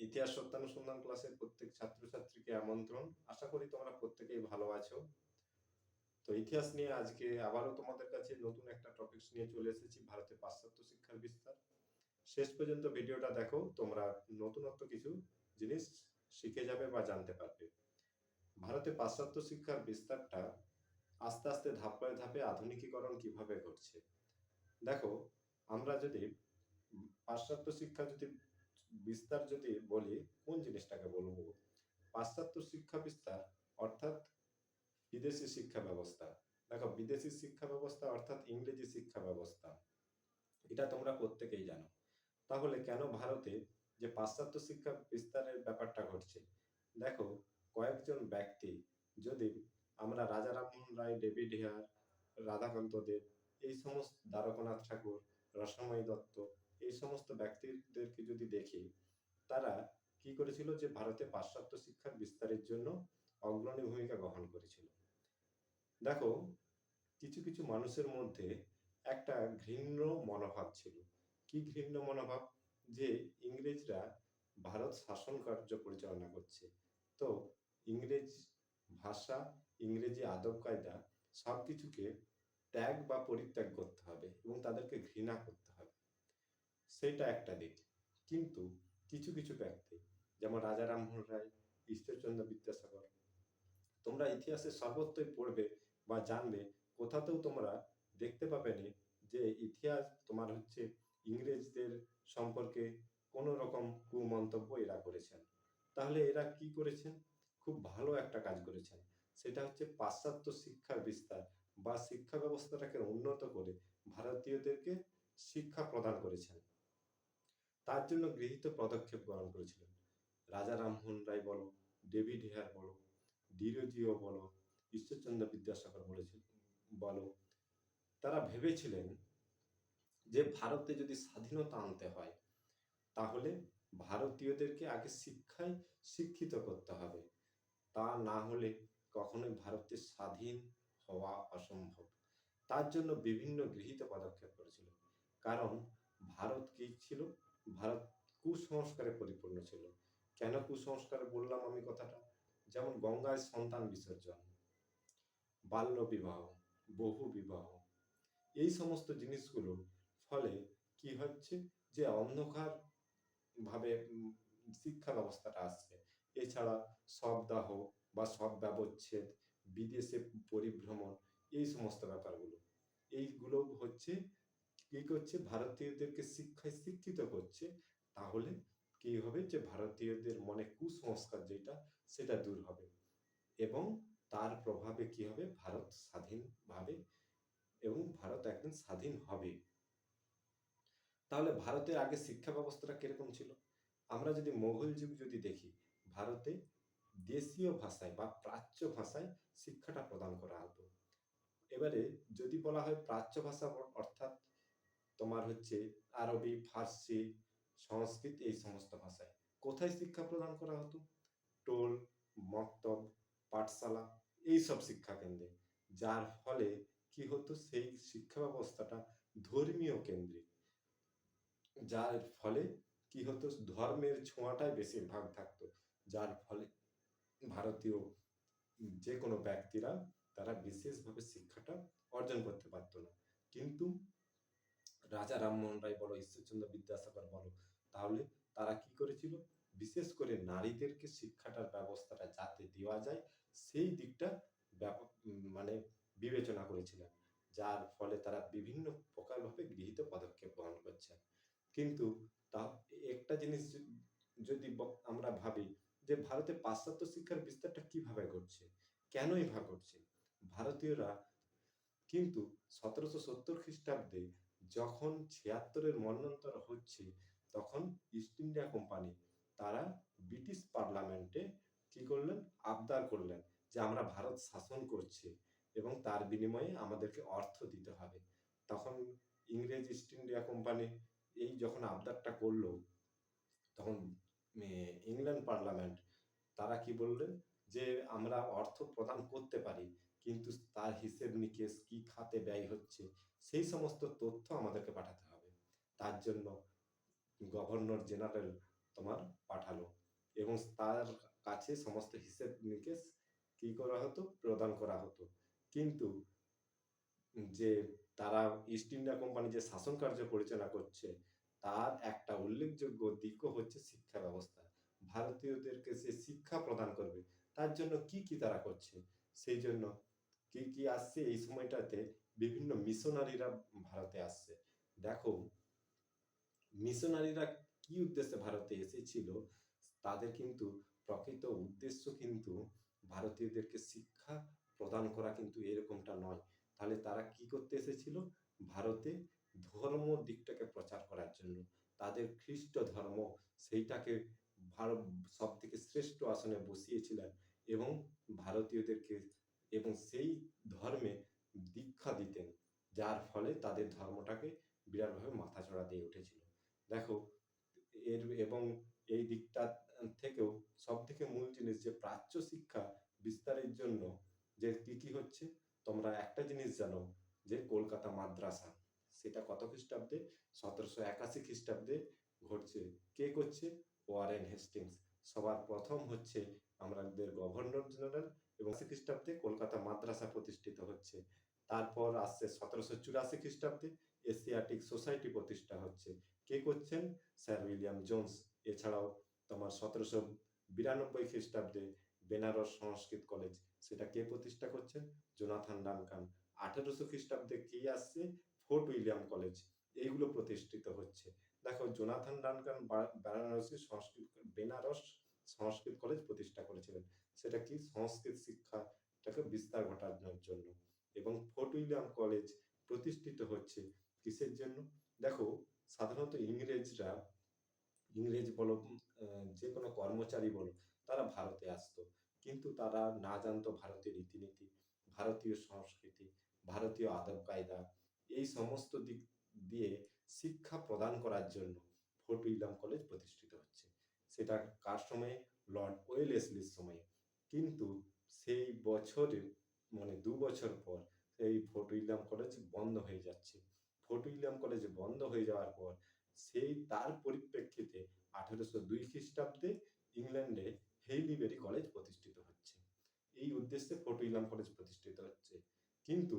ইতিহাস সত্যানুসন্ধান ক্লাসের প্রত্যেক ছাত্রছাত্রীকে আমন্ত্রণ। আশা করি তোমরা প্রত্যেকেই ভালো আছো। তো ইতিহাস নিয়ে আজকে আবারও তোমাদের কাছে নতুন একটা টপিকস নিয়ে চলে এসেছি, ভারতের পাশ্চাত্য শিক্ষার বিস্তার। শেষ পর্যন্ত ভিডিওটা দেখো, তোমরা নতুনত্ব কিছু জিনিস শিখে যাবে বা জানতে পারবে। ভারতে পাশ্চাত্য শিক্ষার বিস্তারটা আস্তে আস্তে ধাপে ধাপে আধুনিকীকরণ কীভাবে ঘটছে? দেখো, আমরা যদি পাশ্চাত্য শিক্ষা যদি বিস্তার যদি বলি, কোন জিনিসটাকে বলব? পাশ্চাত্য শিক্ষা বিস্তার অর্থাৎ বিদেশি শিক্ষা ব্যবস্থা। দেখো, বিদেশি শিক্ষা ব্যবস্থা অর্থাৎ ইংরেজি শিক্ষা ব্যবস্থা। এটা তোমরা প্রত্যেকেই জানো। তাহলে কেন ভারতে যে পাশ্চাত্য শিক্ষা বিস্তারের ব্যাপারটা ঘটছে? দেখো, কয়েকজন ব্যক্তি যদি আমরা রাজা রামমোহন রায়, ডেভিড হেয়ার, রাধাকান্ত দেব, এই সমস্ত দ্বারকানাথ ঠাকুর, রসময়ী দত্ত এই সমস্ত ব্যক্তিদেরকে যদি দেখি, তারা কি করেছিল যে ভারতে পাশ্চাত্য শিক্ষার বিস্তারের জন্য অগ্রণী ভূমিকা গ্রহণ করেছিল। দেখো, কিছু কিছু মানুষের মধ্যে একটা ঘৃণ্য মনোভাব ছিল। কি ঘৃণ্য মনোভাব? যে ইংরেজরা ভারত শাসন কার্য পরিচালনা করছে। তো ইংরেজ ভাষা, ইংরেজি আদব কায়দা সব কিছুকে ত্যাগ বা পরিত্যাগ করতে হবে এবং তাদেরকে ঘৃণা করতে হবে সেটা একটা দিক। কিন্তু কিছু কিছু ব্যক্তি, যেমন রাজা রামমোহন রায়, ঈশ্বরচন্দ্র বিদ্যাসাগর, তোমরা ইতিহাসে সর্বত্রই পড়বে বা জানবে, কোথাতেও তোমরা দেখতে পাবে না যে ইতিহাস তোমার হচ্ছে ইংরেজদের সম্পর্কে কোনো রকম কুমন্তব্য এরা করেছেন। তাহলে এরা কি করেছেন? খুব ভালো একটা কাজ করেছেন। সেটা হচ্ছে পাশ্চাত্য শিক্ষার বিস্তার বা শিক্ষা ব্যবস্থাটাকে উন্নত করে ভারতীয়দেরকে শিক্ষা প্রদান করেছেন। তার জন্য গৃহীত পদক্ষেপ গ্রহণ করেছিলেন। রাজা রামমোহন রায় বলো, ডেভিড হেয়ার বলো ডিরোজিও বলো, ঈশ্বরচন্দ্র বিদ্যাসাগর বলেছিল, বলো, তারা ভেবেছিলেন যে ভারতে যদি স্বাধীনতা আনতে হয়, তাহলে ভারতীয়দেরকে আগে শিক্ষায় শিক্ষিত করতে হবে। তা না হলে কখনোই ভারতের স্বাধীন হওয়া অসম্ভব। তার জন্য বিভিন্ন গৃহীত পদক্ষেপ করেছিল কারণ ভারত কি ছিল? ভারত কুসংস্কারে পরিপূর্ণ ছিল। কেন কুসংস্কারে বললাম আমি কথাটা? যেমন গঙ্গায় সন্তান বিসর্জন, বাল্য বিবাহ, বহু বিবাহ, এই সমস্ত জিনিসগুলো ফলে কি হচ্ছে যে অন্ধকার ভাবে শিক্ষা ব্যবস্থাটা আসছে। এছাড়া শবদাহ বা সব ব্যবচ্ছেদ, বিদেশে পরিভ্রমণ, এই সমস্ত ব্যাপারগুলো, এইগুলো হচ্ছে কি করছে? ভারতীয়দেরকে শিক্ষায় শিক্ষিত করছে। তাহলে কি হবে যে ভারতীয়দের মনে কুসংস্কার যেটা, সেটা দূর হবে। এবং তার প্রভাবে কি হবে? ভারত স্বাধীনভাবে এবং ভারত একদিন স্বাধীন হবে। তাহলে ভারতের আগে শিক্ষা ব্যবস্থাটা কীরকম ছিল? আমরা যদি মোগল যুগ যদি দেখি, ভারতে দেশীয় ভাষায় বা প্রাচ্য ভাষায় শিক্ষাটা প্রদান করা হতো। এবারে যদি বলা হয় প্রাচ্য ভাষা অর্থাৎ তোমার হচ্ছে আরবি, ফার্সি, সংস্কৃত, এই সমস্ত ভাষায়। কোথায় শিক্ষা প্রদান করা হতো? টোল, মক্তব, পাঠশালা এইসব শিক্ষা কেন্দ্রে যার ফলে কি হতো? সেই শিক্ষা ব্যবস্থাটা ধর্মীয় কেন্দ্রিক। যার ফলে কি হতো? ধর্মের ছোঁয়াটাই বেশিরভাগ থাকতো। যার ফলে ভারতীয় যে কোনো ব্যক্তিরা তারা বিশেষভাবে শিক্ষাটা অর্জন করতে পারতো না। কিন্তু রাজা রামমোহন রায় বলো, ঈশ্বরচন্দ্র বিদ্যাসাগর বলো, তাহলে তারা কি করেছিল? বিশেষ করে নারীদেরকে শিক্ষাটার ব্যবস্থাটা যাতে দেওয়া যায়, সেই দিকটা ব্যাপক মানে বিবেচনা করেছিলেন, যার ফলে তারা বিভিন্ন প্রকারভাবে গৃহীত পদক্ষেপ গ্রহণ করছেন। কিন্তু তা, একটা জিনিস যদি আমরা ভাবি যে ভারতে পাশ্চাত্য শিক্ষার বিস্তারটা কীভাবে ঘটছে, কেনই বা ঘটছে? ভারতীয়রা কিন্তু সতেরোশো সত্তর খ্রিস্টাব্দে যখন ছিয়াত্তরের মন্বন্তর হচ্ছে, তখন ইস্ট ইন্ডিয়া কোম্পানি তারা ব্রিটিশ পার্লামেন্টে কি করলেন? আবদার করলেন যে আমরা ভারত শাসন করছি এবং তার বিনিময়ে আমাদেরকে অর্থ দিতে হবে। তখন ইংরেজ ইস্ট ইন্ডিয়া কোম্পানি এই যখন আবদারটা করল, তখন ইংল্যান্ড পার্লামেন্ট তারা কি বললেন? যে আমরা অর্থ প্রদান করতে পারি কিন্তু তার হিসেব নিকেশ কি খাতে ব্যয় হচ্ছে, সেই সমস্ত তথ্য আমাদেরকে পাঠাতে হবে। তার জন্য গভর্নর জেনারেল তোমার পাঠালো এবং তার কাছে সমস্ত হিসেব নিকেশ কি করা হতো? প্রদান করা হতো। কিন্তু যে তারা ইস্ট ইন্ডিয়া কোম্পানি যে শাসন কার্য পরিচালনা করছে, তার একটা উল্লেখযোগ্য দিকও হচ্ছে শিক্ষা ব্যবস্থা। ভারতীয়দেরকে সে শিক্ষা প্রদান করবে। তার জন্য কি কি তারা করছে? সেই জন্য কি কি আসছে এই সময়টাতে বিভিন্ন মিশনারিরা ভারতে আসছে। দেখো, মিশনারিরা কি উদ্দেশ্যে ভারতে এসেছিল, তাদের কিন্তু প্রকৃত উদ্দেশ্য কিন্তু ভারতীয়দেরকে শিক্ষা প্রদান করা কিন্তু এরকমটা নয়। তাহলে তারা কি করতে এসেছিল? ভারতে ধর্ম দিকটাকে প্রচার করার জন্য। তাদের খ্রিস্ট ধর্ম সেইটাকে ভারত সব থেকে শ্রেষ্ঠ আসনে বসিয়েছিলেন এবং ভারতীয়দেরকে এবং সেই ধর্মে দীক্ষা দিতেন, যার ফলে তাদের ধর্মটাকে বিরাটভাবে মাথাচড়া দিয়ে উঠেছিল। দেখো, এর এবং এই দিকটা থেকেও সব থেকে মূল জিনিস যে প্রাচ্য শিক্ষা বিস্তারের জন্য যে কি কি হচ্ছে, তোমরা একটা জিনিস জানো যে কলকাতা মাদ্রাসা, সেটা কত খ্রিস্টাব্দে? সতেরোশো একাশি খ্রিস্টাব্দে ঘটছে। কে করছে? Warren Hastings. সবার প্রথম হচ্ছে আমাদের গভর্নর জেনারেল এবং খ্রিস্টাব্দে কলকাতা মাদ্রাসা প্রতিষ্ঠিত হচ্ছে। তারপর আসছে সতেরোশো চুরাশি খ্রিস্টাব্দে এশিয়াটিক সোসাইটি প্রতিষ্ঠা হচ্ছে। কে করছেন? Sir William Jones. এছাড়াও তোমার সতেরোশো বিরানব্বই খ্রিস্টাব্দে বেনারস সংস্কৃত কলেজ, সেটা কে প্রতিষ্ঠা করছেন? Jonathan Duncan. আঠেরোশো খ্রিস্টাব্দে কি আসছে? Fort William College. এইগুলো প্রতিষ্ঠিত হচ্ছে। দেখো, জোনাথান ডানকান বেনারসি সংস্কৃত, বেনারস সংস্কৃত কলেজ প্রতিষ্ঠা করেছিলেন। সেটা কি সংস্কৃত শিক্ষাটাকে বিস্তার ঘটানোর জন্য। এবং ফোর্ট উইলিয়াম কলেজ প্রতিষ্ঠিত হচ্ছে কিসের জন্য? দেখো, সাধারণত ইংরেজরা, ইংরেজ বলো যে কোনো কর্মচারী বলো, তারা ভারতে আসতো। কিন্তু তারা না জানতো ভারতীয় রীতিনীতি, ভারতীয় সংস্কৃতি, ভারতীয় আদব কায়দা, এই সমস্ত দিক দিয়ে শিক্ষা প্রদান করার জন্য ফোর্ট উইলিয়াম কলেজ প্রতিষ্ঠিত হচ্ছে। সেটা কার সময়ে? লর্ড ওয়েলেসলির সময়ে। কিন্তু সেই বছরে মানে দু বছর পর সেই ফোর্ট উইলিয়াম কলেজ বন্ধ হয়ে যাচ্ছে। ফোর্ট উইলিয়াম কলেজ বন্ধ হয়ে যাওয়ার পর সেই তার পরিপ্রেক্ষিতে আঠেরোশো দুই খ্রিস্টাব্দে ইংল্যান্ডে হেইলিবেরি কলেজ প্রতিষ্ঠিত হচ্ছে। এই উদ্দেশ্যে ফোর্ট উইলিয়াম কলেজ প্রতিষ্ঠিত হচ্ছে। কিন্তু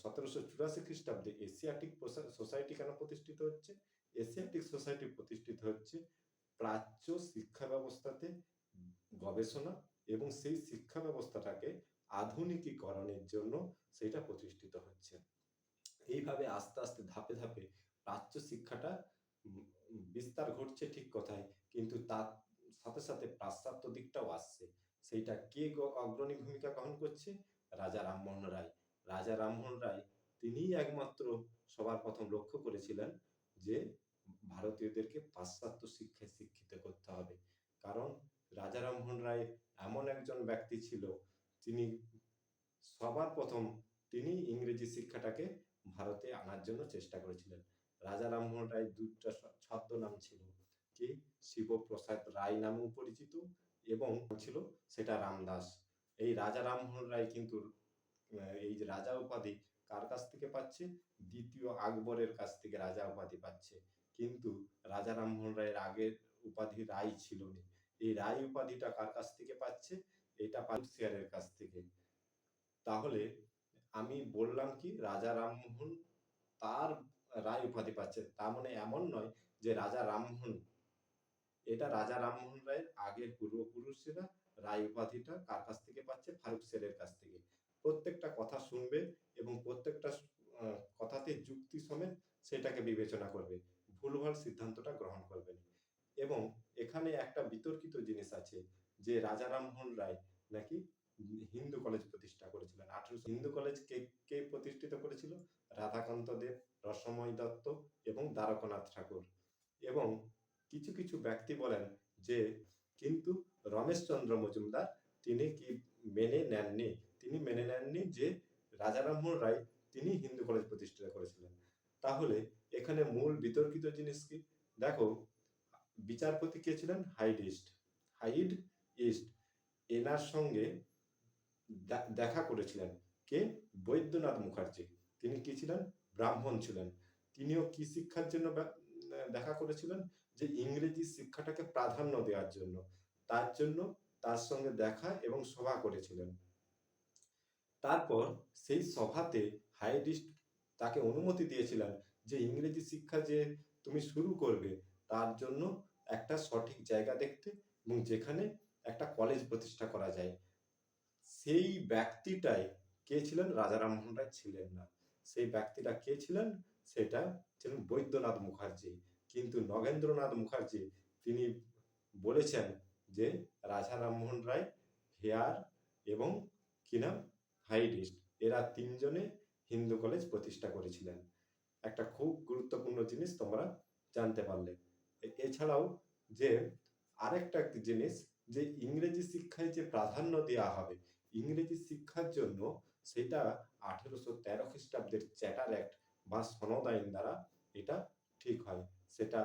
সতেরোশো চুরাশি খ্রিস্টাব্দে এশিয়াটিক সোসাইটি কেন প্রতিষ্ঠিত হচ্ছে? এশিয়াটিক সোসাইটি প্রতিষ্ঠিত হচ্ছে প্রাচ্য শিক্ষা ব্যবস্থাতে গবেষণা এবং সেই শিক্ষা ব্যবস্থাটাকে আধুনিকীকরণের জন্য সেটা প্রতিষ্ঠিত হচ্ছে। এইভাবে আস্তে আস্তে ধাপে ধাপে প্রাচ্য শিক্ষাটা বিস্তার ঘটছে ঠিক কথাই, কিন্তু তার সাথে সাথে পাশ্চাত্য দিকটাও আসছে। সেইটা কে অগ্রণী ভূমিকা গ্রহণ করছে? রাজা রামমোহন রায়। রাজা রামমোহন রায় তিনিই একমাত্র সবার প্রথম লক্ষ্য করেছিলেন যে ভারতীয়দেরকে পাশ্চাত্য শিক্ষায় শিক্ষিত করতে হবে। কারণ রাজা রামমোহন রায় এমন একজন ব্যক্তি ছিল তিনি সবার প্রথম তিনি ইংরেজি শিক্ষাটাকে ভারতে আনার জন্য চেষ্টা করেছিলেন। রাজা রামমোহন রায় দুটা ছদ্মনাম ছিল। কি? শিবপ্রসাদ রায় নামেও পরিচিত এবং ছিল সেটা রামদাস। এই রাজা রামমোহন রায় কিন্তু এই যে রাজা উপাধি কার কাছ থেকে পাচ্ছে? দ্বিতীয় আকবরের কাছ থেকে রাজা উপাধি পাচ্ছে। কিন্তু রাজা রামমোহন রায়ের আগের উপাধি রায় ছিল না এই রায় উপাধিটা কার কাছ থেকে পাচ্ছে? এটা পালুসিয়ারের কাছ থেকে। তাহলে আমি বললাম কি, রাজা রামমোহন তার রায় উপাধি পাচ্ছে। তার মানে এমন নয় যে রাজা রামমোহন, এটা রাজা রামমোহন রায়ের আগের পূর্বপুরুষেরা রায় উপাধিটা কার কাছ থেকে পাচ্ছে? ফারুক সেরের কাছ থেকে। প্রত্যেকটা কথা শুনবে এবং প্রত্যেকটা কথাতে যুক্তি সমেত সেটাকে বিবেচনা করবে। ভুলভাল সিদ্ধান্তটা গ্রহণ করবেন। এবং এখানে একটা বিতর্কিত জিনিস আছে যে রাজা রামমোহন রায় নাকি হিন্দু কলেজ প্রতিষ্ঠা করেছিলেন। আঠারোশো হিন্দু কলেজ কে কে প্রতিষ্ঠিত করেছিল? রাধাকান্ত দেব, রসময় দত্ত এবং দ্বারকানাথ ঠাকুর। এবং কিছু কিছু ব্যক্তি বলেন যে কিন্তু রমেশচন্দ্র মজুমদার তিনি কি মেনে নেননি? তিনি মেনে নেননি যে রাজা রামমোহন রায় তিনি হিন্দু কলেজ প্রতিষ্ঠিত করেছিলেন। তাহলে এখানে মূল বিতর্কিত জিনিস কি? দেখো, বিচারপতি কে ছিলেন? Hyde East Hyde East. এনার সঙ্গে দেখা করেছিলেন কে? বৈদ্যনাথ মুখার্জি। তিনি কি ছিলেন? ব্রাহ্মণ ছিলেন। তিনিও কি শিক্ষার জন্য দেখা করেছিলেন? যে ইংরেজি শিক্ষাটাকে প্রাধান্য দেওয়ার জন্য। তার জন্য তার সঙ্গে দেখা এবং সভা করেছিলেন। তারপর সেই সভাতে হাইডিস্ট তাকে অনুমতি দিয়েছিলেন যে ইংরেজি শিক্ষা যে তুমি শুরু করবে, তার জন্য একটা সঠিক জায়গা দেখতে এবং যেখানে একটা কলেজ প্রতিষ্ঠা করা যায়। সেই ব্যক্তিটাই কে ছিলেন? রাজা রামমোহন রায় ছিলেন না। সেই ব্যক্তিটা কে ছিলেন? সেটা ছিলেন বৈদ্যনাথ মুখার্জি। কিন্তু নগেন্দ্রনাথ মুখার্জি, তিনি বলেছেন যে রাজা রামমোহন রায় হেয়ার এবং কি নাম হাইডিস্ট, এরা তিনজনে হিন্দু কলেজ প্রতিষ্ঠা করেছিলেন। একটা খুব গুরুত্বপূর্ণ জিনিস তোমরা জানতে পারলে। এছাড়াও যে আরেকটা জিনিস, যে ইংরেজি শিক্ষায় যে প্রাধান্য দেওয়া হবে, ইংরেজি শিক্ষার জন্য সেটা আঠেরোশো তেরো খ্রিস্টাব্দের চ্যাটার অ্যাক্ট বা সনদ আইন দ্বারা এটা ঠিক হয়। সেটা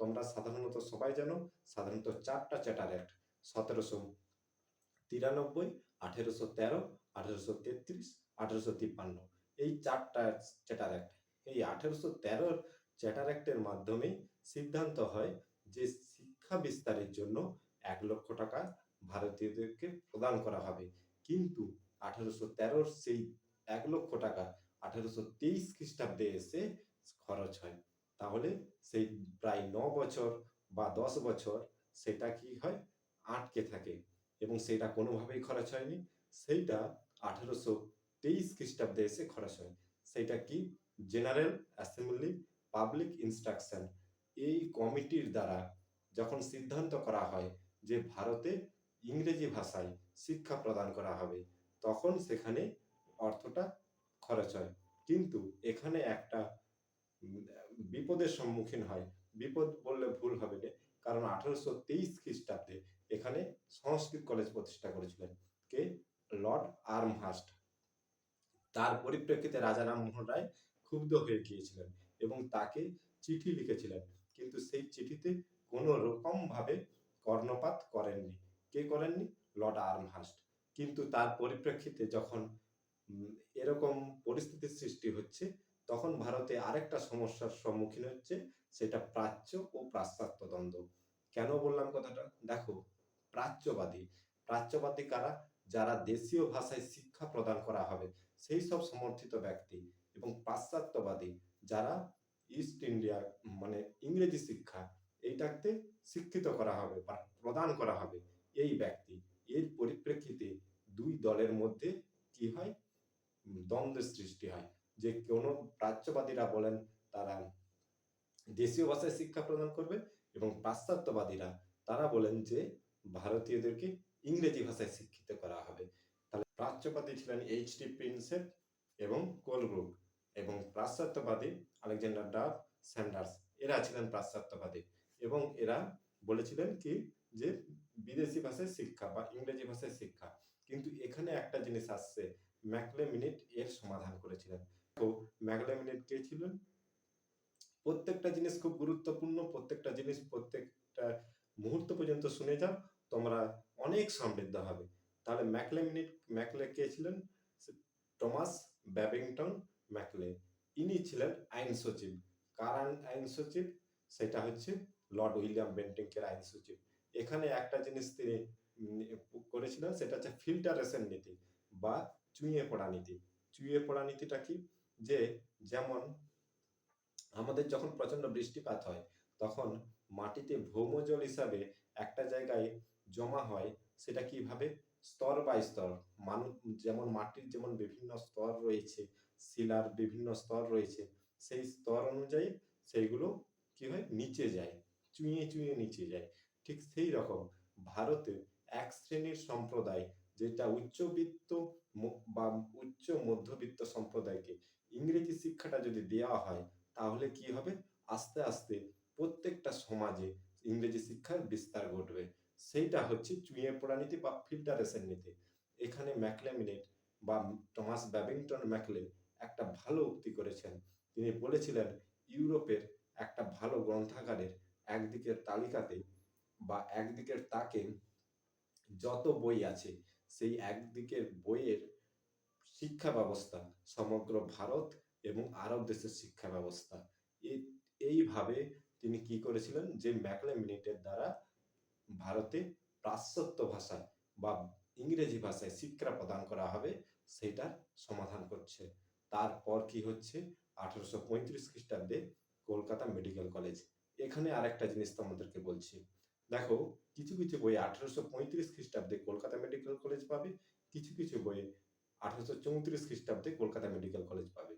তোমরা সাধারণত সবাই জানো, সাধারণত চারটা চ্যাটার অ্যাক্ট, সতেরোশো তিরানব্বই, আঠেরোশো তেরো, আঠেরোশো তেত্রিশ, আঠেরোশো তিপ্পান্ন। এই চারটা চ্যাটার অ্যাক্ট এই আঠেরোশো তেরোর চ্যাটার অ্যাক্টের মাধ্যমে সিদ্ধান্ত হয় যে শিক্ষা বিস্তারের জন্য এক লক্ষ টাকা ভারতীয়দেরকে প্রদান করা হবে। কিন্তু আঠেরোশো তেরোর সেই এক লক্ষ টাকা আঠেরোশো তেইশ খ্রিস্টাব্দে এসে খরচ হয়। তাহলে সেই প্রায় ন বছর বা দশ বছর সেটা কি হয়? আটকে থাকে এবং সেটা কোনোভাবেই খরচ হয়নি। সেইটা আঠেরোশো তেইশ খ্রিস্টাব্দে এসে খরচ হয়। সেইটা কি? জেনারেল অ্যাসেম্বলি, পাবলিক ইনস্ট্রাকশন এই কমিটির দ্বারা যখন সিদ্ধান্ত করা হয় যে ভারতে ইংরেজি ভাষায় শিক্ষা প্রদান করা হবে, তখন সেখানে অর্থটা খরচ হয়। কিন্তু এখানে একটা বিপদের সম্মুখীন হয়। বিপদ বললে ভুল হবে না, কারণ আঠারোশো তেইশ খ্রিস্টাব্দে এখানে সংস্কৃত কলেজ প্রতিষ্ঠা করেছিলেন কে? লর্ড আর্মহাস্ট। তার পরিপ্রেক্ষিতে রাজা রামমোহন রায় ক্ষুব্ধ হয়ে গিয়েছিলেন এবং তাকে চিঠি লিখেছিলেন। কিন্তু সেই চিঠিতে কোনো রকম ভাবে কর্ণপাত করেননি। কে করেননি? Lord Amherst. কিন্তু তার পরিপ্রেক্ষিতে যখন এরকম পরিস্থিতির সৃষ্টি হচ্ছে, তখন ভারতে আরেকটা সমস্যার সম্মুখীন হচ্ছে, সেটা প্রাচ্য ও পাশ্চাত্য দ্বন্দ্ব। কেন বললাম কথাটা? দেখো, প্রাচ্যবাদী। প্রাচ্যবাদী কারা? যারা দেশীয় ভাষায় শিক্ষা প্রদান করা হবে, সেই সব সমর্থিত ব্যক্তি। এবং পাশ্চাত্যবাদী যারা ইস্ট ইন্ডিয়া মানে ইংরেজি শিক্ষা এইটাকে শিক্ষিত করা হবে বা প্রদান করা হবে এই ব্যক্তি। এর পরিপ্রেক্ষিতে দুই দলের মধ্যে কি হয়? দ্বন্দ্বের সৃষ্টি হয়। যে কোনো প্রাচ্যবাদীরা বলেন তারা দেশীয় ভাষায় শিক্ষা প্রদান করবে এবং পাশ্চাত্যবাদীরা তারা বলেন যে ভারতীয়দেরকে ইংরেজি ভাষায় শিক্ষিত করা হবে। তাহলে প্রাচ্যবাদী ছিলেন এইচ ডি প্রিন্সেপ এবং কোলব্রুক এবং পাশ্চাত্যবাদী আলেকজান্ডার ডাফ স্যান্ডার্স। এরা ছিলেন পাশ্চাত্যবাদী এবং এরা বলেছিলেন কি যে বিদেশি ভাষায় শিক্ষা বা ইংরেজি ভাষায় শিক্ষা। কিন্তু এখানে একটা জিনিস আসছে ম্যাকলে মিনিট এর সমাধান করেছিলেন। তো ম্যাকলে মিনিট কে ছিলেন? প্রত্যেকটা জিনিস খুব গুরুত্বপূর্ণ, প্রত্যেকটা জিনিস প্রত্যেকটা মুহূর্ত পর্যন্ত শুনে যাও, তোমরা অনেক সমৃদ্ধ হবে। তাহলে ম্যাকলে মিনিট ম্যাকলে কে ছিলেন? টমাস ব্যাবিংটন ম্যাকলে ইনি ছিলেন আইন সচিব। কার আইন- সচিব? সেটা হচ্ছে লর্ড উইলিয়াম বেন্টিংকের আইন সচিব। এখানে একটা জিনিস তিনি করেছিলেন, সেটা হচ্ছে ফিল্টারেশন নীতি বা চুইয়ে পড়া নীতি। চুইয়ে পড়া নীতিটা কি? যে যেমন আমাদের যখন প্রচণ্ড বৃষ্টিপাত হয়, তখন মাটিতে ভৌমজল হিসাবে একটা জায়গায় জমা হয়, সেটা কীভাবে? স্তর বাই স্তর। মানুষ যেমন মাটির যেমন বিভিন্ন স্তর রয়েছে শিলার বিভিন্ন স্তর রয়েছে। সেই স্তর অনুযায়ী সেইগুলো কি হয়? নিচে যায়, চুইয়ে চুইয়ে নিচে যায়। ঠিক সেই রকম ভারতে এক শ্রেণির সম্প্রদায় যেটা উচ্চবিত্ত বা উচ্চ মধ্যবিত্ত সম্প্রদায়কে ইংরেজি শিক্ষাটা যদি দেওয়া হয়, তাহলে কি হবে? আস্তে আস্তে প্রত্যেকটা সমাজে ইংরেজি শিক্ষার বিস্তার ঘটবে। সেইটা হচ্ছে চুইয়ে পড়া নীতি বা ফিল্টারেশন নীতি। এখানে ম্যাকলেমিনেট বা টমাস ব্যাবিংটন ম্যাকলে একটা ভালো উক্তি করেছেন। তিনি বলেছিলেন, ইউরোপের একটা ভালো গ্রন্থাগারের একদিকের তালিকাতে বা একদিকের তাকে যত বই আছে, সেই একদিকের বইয়ের শিক্ষা ব্যবস্থা, সমগ্র ভারত এবং আরব দেশের শিক্ষা ব্যবস্থা। এই এইভাবে তিনি কি করেছিলেন? যে ম্যাকলে মিনিটের দ্বারা ভারতে পাশ্চাত্য ভাষায় বা ইংরেজি ভাষায় শিক্ষা প্রদান করা হবে, সেটার সমাধান করছে। তারপর কি হচ্ছে? আঠারোশো পঁয়ত্রিশ খ্রিস্টাব্দে কলকাতা মেডিকেল কলেজ। এখানে আরেকটা জিনিস তোমাদেরকে বলছি। দেখো, কিছু কিছু বই আঠারোশো পঁয়ত্রিশ খ্রিস্টাব্দে কলকাতা মেডিকেল কলেজ পাবে, কিছু কিছু বইয়ে আঠারোশো চৌত্রিশ খ্রিস্টাব্দে কলকাতা মেডিকেল কলেজ পাবে।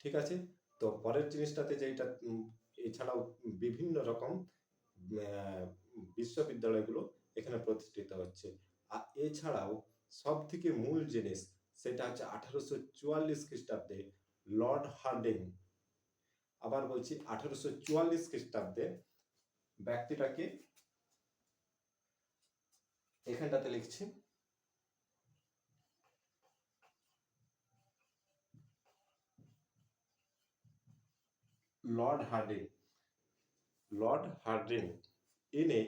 ঠিক আছে? তো পরের জিনিসটাতে যেটা এছাড়াও বিভিন্ন রকম বিশ্ববিদ্যালয়গুলো এখানে প্রতিষ্ঠিত হচ্ছে। আর এছাড়াও সব থেকে মূল জিনিস সেটা হচ্ছে আঠারোশো চুয়াল্লিশ খ্রিস্টাব্দে লর্ড হার্ডিং। আবার বলছি আঠারোশো চুয়াল্লিশ খ্রিস্টাব্দে ব্যক্তিটাকে এখানটাতে লিখছি। Lord herding. লর্ড হার্ডিং, ইনি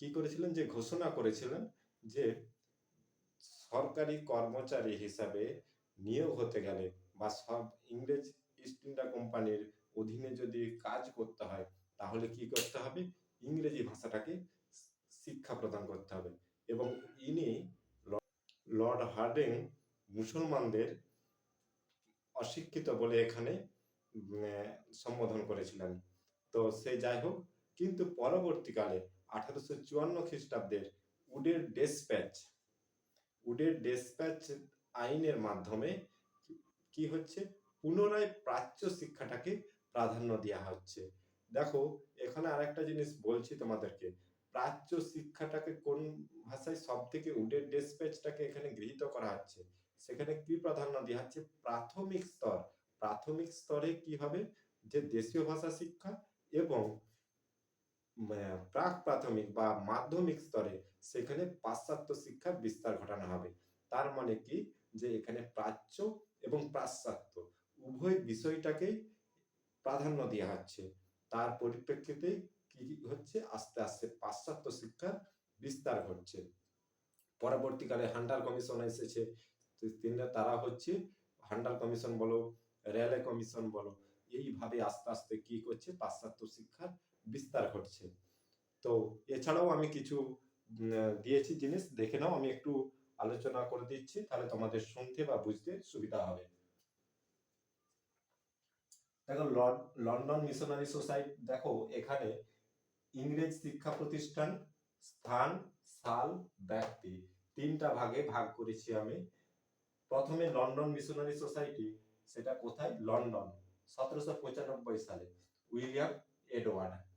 কি করেছিলেন যে ঘোষণা করেছিলেন যে সরকারি কর্মচারী হিসাবে নিয়োগ হতে গেলে বা সব ইংরেজ, ইস্ট ইন্ডিয়া কোম্পানির অধীনে যদি কাজ করতে হয়, তাহলে কি করতে হবে? ইংরেজি ভাষাটাকে শিক্ষা প্রদান করতে হবে। এবং ইনি লর্ড হার্ডিং মুসলমানদের অশিক্ষিত বলে এখানে সম্বোধন করেছিলেন। তো সে যাই হোক, কিন্তু পরবর্তীকালে আঠারোশো চুয়ান্ন খ্রিস্টাব্দের উডের ডেসপ্যাচ উডের ডেসপ্যাচ আইনের মাধ্যমে কি- হচ্ছে? পুনরায় প্রাচ্য শিক্ষাটাকে প্রাধান্য দেওয়া হচ্ছে। দেখো, এখানে আরেকটা জিনিস বলছি তোমাদেরকে। প্রাচ্য শিক্ষাটাকে কোন ভাষায় সব থেকে উডের ডেসপ্যাচটাকে এখানে গৃহীত করা হচ্ছে? সেখানে কি প্রাধান্য দেওয়া হচ্ছে? প্রাথমিক স্তর। প্রাথমিক স্তরে কি হবে? যে দেশীয় ভাষা শিক্ষা এবং প্রাক প্রাথমিক বা মাধ্যমিক স্তরে সেখানে পাশ্চাত্য শিক্ষার বিস্তার ঘটানো হবে। তার মানে কি? যে এখানে প্রাচ্য এবং পাশ্চাত্য উভয় বিষয়টাকেই প্রাধান্য দেওয়া হচ্ছে। তার পরিপ্রেক্ষিতে কি হচ্ছে? আস্তে আস্তে পাশ্চাত্য শিক্ষার বিস্তার ঘটছে। পরবর্তীকালে হান্টার কমিশন এসেছে। তিনটা তারা হচ্ছে হান্টার কমিশন বলো রেলে কমিশন বলো, এইভাবে আস্তে আস্তে কি করছে? পাশ্চাত্য শিক্ষার বিস্তার ঘটছে। তো এছাড়াও আমি কিছু দিয়েছি জিনিস, দেখে নাও, আমি একটু আলোচনা করে দিচ্ছি, তাহলে তোমাদের শুনতে বা বুঝতে সুবিধা হবে। দেখো, লন- লন্ডন মিশনারি সোসাইটি, দেখো, এখানে ইংরেজ শিক্ষা প্রতিষ্ঠান, স্থান, সাল, ব্যক্তি, তিনটা ভাগে ভাগ করেছি আমি। প্রথমে লন্ডন মিশনারি সোসাইটি, সেটা কোথায়? লন্ডন, সতেরোশো পঁচানব্বই সালে। William Edward.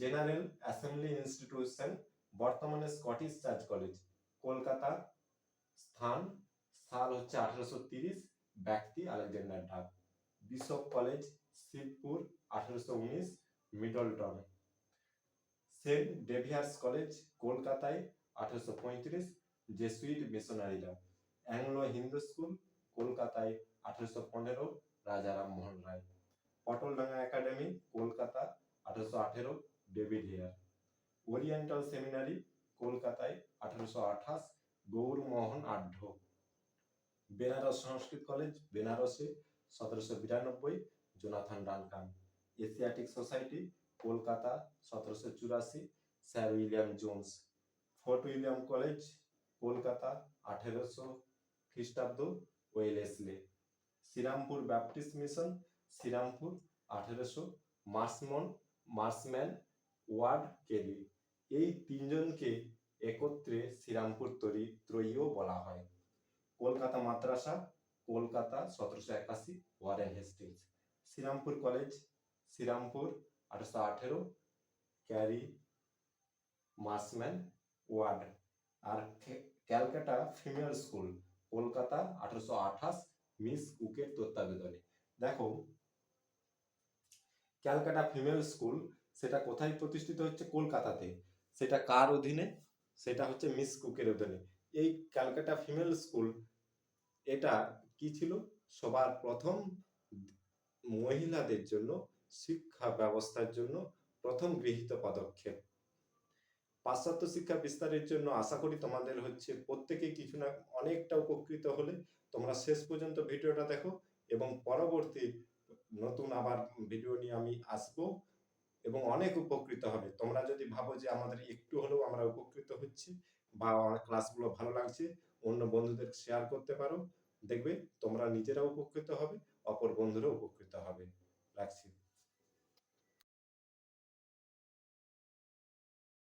General Assembly Institution বর্তমানে স্কটিশ চার্চ কলেজ কলকাতা। স্থান, সাল হচ্ছে আঠারোশো তিরিশ, ব্যক্তি আলেকজান্ডার ডাক। বিশপ কলেজ শিবপুর, আঠারোশো উনিশ মিডলটন সেন্ট ডেভিয়ার্স কলেজ, কলকাতায়, আঠারোশো পঁয়ত্রিশ জেসুইট মিশনারিরা অ্যাংলো হিন্দু স্কুল কলকাতায়, আঠারোশো পনেরো রাজারাম মোহন রায়। পটলডাঙ্গা একাডেমি কলকাতা আঠারোশো আঠেরো, ডেভিড হেয়ার। ওরিয়েন্টাল সেমিনারি, কলকাতায় আঠারোশো আঠাশ, গৌরমোহন আঢ্য বেনারস সংস্কৃত কলেজ, বেনারসে সতেরোশো বিরানব্বই, Jonathan Duncan Asiatic Society, Kolkata সতেরোশো চুরাশি, sir William Jones. Fort William College, Kolkata আঠেরোশো, খ্রিস্টাব্দ, Wellesley. Serampore Baptist Mission, Serampore আঠেরোশো, মার্সমন মার্সম্যান ওয়ার্ড কেলি। এই তিনজনকে একত্রে শ্রীরামপুর তরি ত্রয়ীও বলা হয়। কলকাতা মাদ্রাসা, কলকাতা সতেরোশো একাশি Warren Hastings. Serampore College, Serampore আঠারোশো আঠেরো ক্যারি মার্সম্যান ওয়ার্ড। আর ক্যালকাটা ফিমেল স্কুল, কলকাতা আঠারোশো আঠাশ মিস কুকের তত্ত্বাবধানে। দেখো ক্যালকাটা ফিমেল স্কুল, সেটা কোথায় প্রতিষ্ঠিত হচ্ছে? কলকাতাতে। সেটা কার অধীনে? সেটা হচ্ছে মিস কুকের অধীনে। এই ক্যালকাটা ফিমেল স্কুল, এটা কি ছিল? সবার প্রথম মহিলাদের জন্য, শিক্ষা ব্যবস্থার জন্য প্রথম গৃহীত পদক্ষেপ। পাশ্চাত্য শিক্ষা বিস্তারের জন্য আশা করি তোমাদের হচ্ছে প্রত্যেকেই কিছু না অনেকটা উপকৃত হলে তোমরা শেষ পর্যন্ত ভিডিওটা দেখো এবং পরবর্তী নতুন আবার ভিডিও নিয়ে আমি আসব এবং অনেক উপকৃত হবে। তোমরা যদি ভাবো যে আমাদের একটু হলেও আমরা উপকৃত হচ্ছি বা ক্লাসগুলো ভালো লাগছে, অন্য বন্ধুদের শেয়ার করতে পারো। দেখবে তোমরা নিজেরা উপকৃত হবে, অপর বন্ধুরা উপকৃত হবে। রাখছি।